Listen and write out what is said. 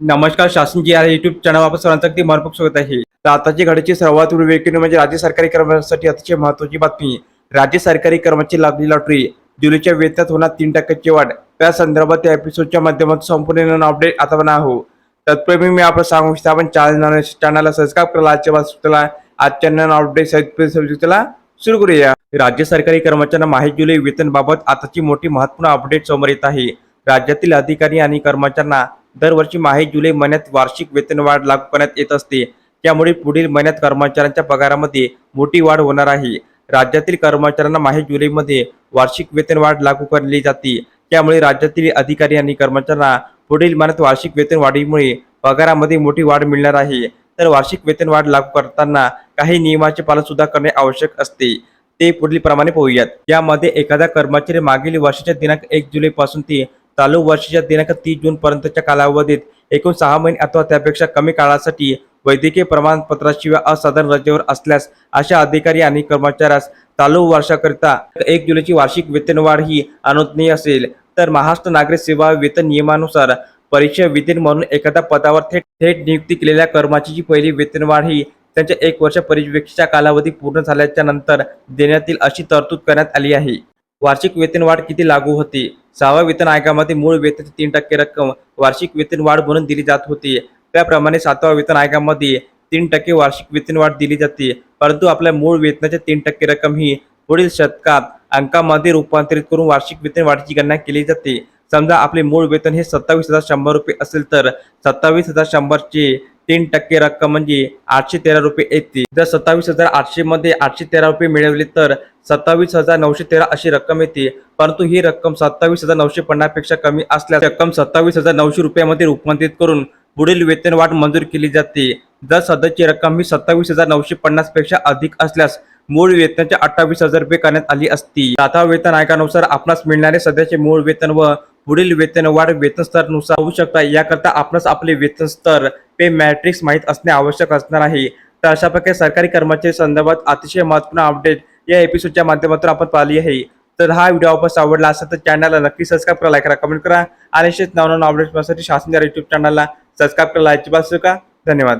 नमस्कार शासन जी आहे युट्यूब चॅनल सर्वांचं अगदी मनपूर्वक स्वागत आहे. तर आताची घडीची सर्वात वेगळी म्हणजे राज्य सरकारी कर्मचाऱ्यांसाठी अतिशय महत्वाची बातमी. राज्य सरकारी कर्मचारी लागली लॉटरी. जुलैच्या वेतनात होणार तीन टक्क्याची वाढ. त्या संदर्भात या एपिसोडच्या माध्यमातून संपूर्ण अपडेट आता पण हो तत्पूर्वी मी आपण सांगू इच्छितो आपण चॅनल चॅनलला सबस्क्राईब करा आजच्या बाजूला आजच्या नवीन अपडेट सहित सुरू करूया. राज्य सरकारी कर्मचाऱ्यांना माहिती जुलै वेतनबाबत आताची मोठी महत्त्वपूर्ण अपडेट समोर येत आहे. राज्यातील अधिकारी आणि कर्मचाऱ्यांना दरवर्षी माहे जुलै महिन्यात वार्षिक वेतनवाढ लागू करण्यात येत असते. त्यामुळे पुढील महिन्यात कर्मचाऱ्यांच्या पगारामध्ये मोठी वाढ होणार आहे. राज्यातील कर्मचाऱ्यांना माहे जुलैमध्ये वार्षिक वेतनवाढ लागू करली जाते. त्यामुळे राज्यातील अधिकारी आणि कर्मचाऱ्यांना पुढील महिन्यात वार्षिक वेतन वाढीमुळे पगारामध्ये मोठी वाढ मिळणार आहे. तर वार्षिक वेतनवाढ लागू करताना काही नियमाचे पालन सुद्धा करणे आवश्यक असते. ते पुढील प्रमाणे पाहूयात. यामध्ये एखादा कर्मचारी मागील वर्षाच्या दिनांक एक जुलै पासून ते चालू वर्षाच्या दिनांक तीस जून पर्यंतच्या कालावधीत एकूण सहा महिने अथवा त्यापेक्षा कमी काळासाठी वैद्यकीय प्रमाणपत्राशिवाय असाधारण रजेवर असल्यास अशा अधिकारी आणि कर्मचाऱ्यास चालू वर्षाकरिता एक जुलैची वार्षिक वेतनवाढ ही अनुज्ञेय असेल. तर महाराष्ट्र नागरिक सेवा वेतन नियमानुसार परीक्षा विधीन म्हणून एखाद्या पदावर थेट थेट नियुक्ती केलेल्या कर्मचाऱ्याची पहिली वेतनवाढ ही त्यांच्या एक वर्ष परिवेक्षेच्या कालावधी पूर्ण झाल्याच्यानंतर देण्यात येईल अशी तरतूद करण्यात आली आहे. वार्षिक वेतनवाढ किती लागू होती? सहाव्या वेतन आयोगामध्ये मूळ वेतनाची तीन टक्के रक्कम वार्षिक वेतनवाढ म्हणून दिली जात होती. त्याप्रमाणे सातव्या वेतन आयोगामध्ये तीन टक्के वार्षिक वेतनवाढ दिली जाते. परंतु आपल्या मूळ वेतनाच्या तीन टक्के रक्कम ही पुढील शतकात अंकामध्ये रूपांतरित करून वार्षिक वेतनवाढीची गणना केली जाते. समजा आपले मूळ वेतन हे सत्तावीस हजार शंभर रुपये असेल तर सत्तावीस हजार शंभरचे तीन टक्के रक्कम म्हणजे आठशे तेरा रुपये येते. जर सत्तावीस हजार आठशे मध्ये आठशे तेरा रुपये मिळवले तर सत्तावीस हजार नऊशे तेरा अशी रक्कम येते. परंतु ही रक्कम सत्तावीस हजार नऊशे पन्नासपेक्षा कमी असल्यास रक्कम सत्तावीस हजार नऊशे रुपयामध्ये रूपांतरित करून पुढील वेतनवाढ मंजूर केली जाते. जर सध्याची रक्कम ही सत्तावीस हजार नऊशे पन्नासपेक्षा अधिक असल्यास मूळ वेतनाच्या अठ्ठावीस हजार रुपये करण्यात आली असती. सातवा वेतन आयोगानुसार आपणास मिळणारे सध्याचे मूळ वेतन व पुढील वेतनवाढ वेतन स्तरानुसार होऊ शकता. याकरता आपणास आपले वेतन स्तर पे मॅट्रिक्स माहीत असणे आवश्यक असणार आहे. तर अशा प्रकारे सरकारी कर्मचारी संदर्भात अतिशय महत्त्वपूर्ण अपडेट या एपिसोडच्या माध्यमातून आपण पाहिली आहे. तर हा व्हिडिओ आपण आवडला असेल तर चॅनलला नक्की सबस्क्राईब करा लाईक करा कमेंट करा. आणि असेच नवनवीन अपडेट्ससाठी शासन युट्यूब चॅनलला सबस्क्राईब करा लाईक बाजू का धन्यवाद.